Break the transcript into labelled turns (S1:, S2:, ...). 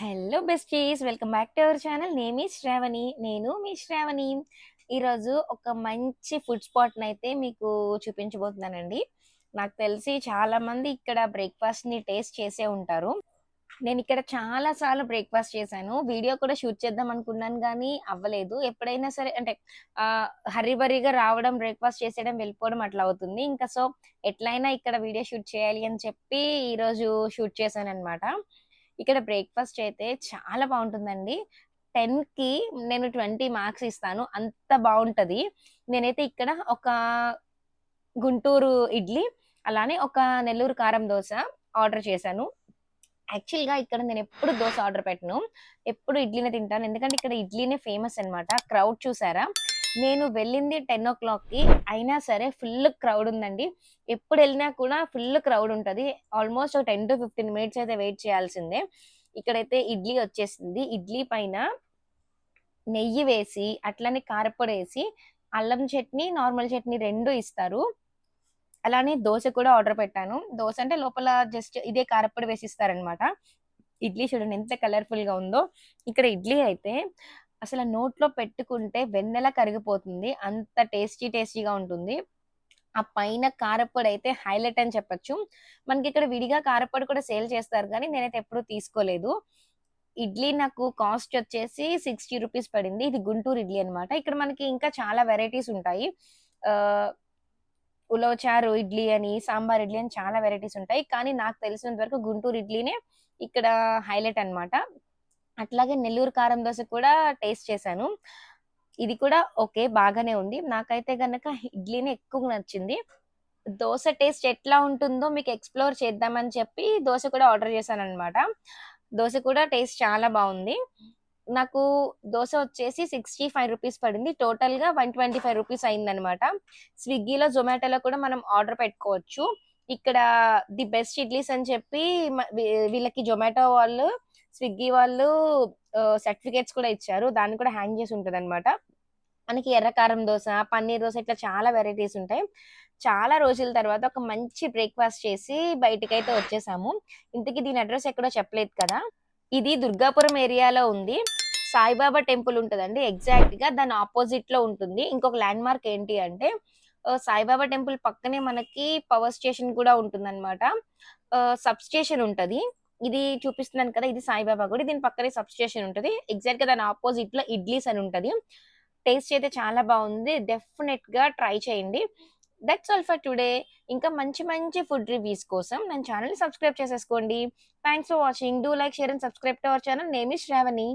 S1: Hello besties welcome back to our channel name Shravani నేను మీ శ్రావణి ఈరోజు ఒక మంచి ఫుడ్ స్పాట్ని అయితే మీకు చూపించబోతున్నానండి. నాకు తెలిసి చాలా మంది ఇక్కడ బ్రేక్ఫాస్ట్ని టేస్ట్ చేసే ఉంటారు. నేను ఇక్కడ చాలా సార్లు బ్రేక్ఫాస్ట్ చేశాను. వీడియో కూడా షూట్ చేద్దాం అనుకున్నాను కానీ అవ్వలేదు. ఎప్పుడైనా సరే అంటే హరిబరిగా రావడం బ్రేక్ఫాస్ట్ చేసేయడం వెళ్ళిపోవడం అట్లా అవుతుంది. ఇంకా సో ఎట్లయినా ఇక్కడ వీడియో షూట్ చేయాలి అని చెప్పి ఈరోజు షూట్ చేశాను అనమాట ఇక్కడ బ్రేక్ఫాస్ట్ అయితే చాలా బాగుంటుందండి. టెన్కి నేను ట్వంటీ మార్క్స్ ఇస్తాను. అంత బాగుంటది. నేనైతే ఇక్కడ ఒక గుంటూరు ఇడ్లీ అలానే ఒక నెల్లూరు కారం దోశ ఆర్డర్ చేశాను. యాక్చువల్గా ఇక్కడ నేను ఎప్పుడు దోశ ఆర్డర్ పెట్టను. ఎప్పుడు ఇడ్లీనే తింటాను. ఎందుకంటే ఇక్కడ ఇడ్లీనే ఫేమస్ అన్నమాట. క్రౌడ్ చూసారా? నేను వెళ్ళింది టెన్ ఓ క్లాక్కి అయినా సరే ఫుల్ క్రౌడ్ ఉందండి. ఎప్పుడు వెళ్ళినా కూడా ఫుల్ క్రౌడ్ ఉంటుంది. ఆల్మోస్ట్ ఒక టెన్ టు ఫిఫ్టీన్ మినిట్స్ అయితే వెయిట్ చేయాల్సిందే. ఇక్కడైతే ఇడ్లీ వచ్చేసింది. ఇడ్లీ పైన నెయ్యి వేసి అట్లనే కారపొడి వేసి అల్లం చట్నీ నార్మల్ చట్నీ రెండు ఇస్తారు. అలానే దోశ కూడా ఆర్డర్ పెట్టాను. దోశ అంటే లోపల జస్ట్ ఇదే కారపొడి వేసి ఇస్తారనమాట ఇడ్లీ చూడండి ఎంత కలర్ఫుల్గా ఉందో. ఇక్కడ ఇడ్లీ అయితే అసలు నోట్లో పెట్టుకుంటే వెన్నెల కరిగిపోతుంది. అంత టేస్టీ టేస్టీగా ఉంటుంది. ఆ పైన కారపొడి అయితే హైలైట్ అని చెప్పచ్చు. మనకి ఇక్కడ విడిగా కారపొడి కూడా సేల్ చేస్తారు కానీ నేనైతే ఎప్పుడూ తీసుకోలేదు. ఇడ్లీ నాకు కాస్ట్ వచ్చేసి సిక్స్టీ రూపీస్ పడింది. ఇది గుంటూరు ఇడ్లీ అనమాట ఇక్కడ మనకి ఇంకా చాలా వెరైటీస్ ఉంటాయి. ఉలవచారు ఇడ్లీ అని సాంబార్ ఇడ్లీ అని చాలా వెరైటీస్ ఉంటాయి. కానీ నాకు తెలిసినంత వరకు గుంటూరు ఇడ్లీనే ఇక్కడ హైలైట్ అనమాట అట్లాగే నెల్లూరు కారం దోశ కూడా టేస్ట్ చేశాను. ఇది కూడా ఓకే బాగానే ఉంది. నాకైతే గనక ఇడ్లీనే ఎక్కువ నచ్చింది. దోశ టేస్ట్ ఎట్లా ఉంటుందో మీకు ఎక్స్ప్లోర్ చేద్దామని చెప్పి దోశ కూడా ఆర్డర్ చేశాను అనమాట దోశ కూడా టేస్ట్ చాలా బాగుంది. నాకు దోశ వచ్చేసి సిక్స్టీ ఫైవ్ రూపీస్ పడింది. టోటల్గా వన్ ట్వంటీ ఫైవ్ రూపీస్ అయిందనమాట స్విగ్గీలో జొమాటోలో కూడా మనం ఆర్డర్ పెట్టుకోవచ్చు. ఇక్కడ ది బెస్ట్ ఇడ్లీస్ అని చెప్పి వీళ్ళకి జొమాటో వాళ్ళు స్విగ్గీ వాళ్ళు సర్టిఫికేట్స్ కూడా ఇచ్చారు. దాన్ని కూడా హ్యాంగ్ చేసి ఉంటుంది అనమాట మనకి ఎర్రకారం దోశ పన్నీర్ దోశ ఇట్లా చాలా వెరైటీస్ ఉంటాయి. చాలా రోజుల తర్వాత ఒక మంచి బ్రేక్ఫాస్ట్ చేసి బయటకైతే వచ్చేసాము. ఇంతకీ దీని అడ్రస్ ఎక్కడో చెప్పలేదు కదా. ఇది దుర్గాపురం ఏరియాలో ఉంది. సాయిబాబా టెంపుల్ ఉంటుందండి. ఎగ్జాక్ట్గా దాని ఆపోజిట్లో ఉంటుంది. ఇంకొక ల్యాండ్ మార్క్ ఏంటి అంటే సాయిబాబా టెంపుల్ పక్కనే మనకి పవర్ స్టేషన్ కూడా ఉంటుంది అనమాట సబ్ స్టేషన్ ఉంటుంది. ఇది చూపిస్తున్నాను కదా ఇది సాయిబాబా గుడి. దీని పక్కనే సబ్ స్టేషన్ ఉంటుంది. ఎగ్జాక్ట్గా దాని ఆపోజిట్లో ఇడ్లీస్ అని ఉంటది. టేస్ట్ అయితే చాలా బాగుంది. డెఫినెట్గా ట్రై చేయండి. దట్స్ ఆల్ ఫర్ టుడే ఇంకా మంచి మంచి ఫుడ్ రివ్యూస్ కోసం నా ఛానల్ సబ్స్క్రైబ్ చేసేసుకోండి. Thanks for watching do like share and subscribe to our channel name is Shravani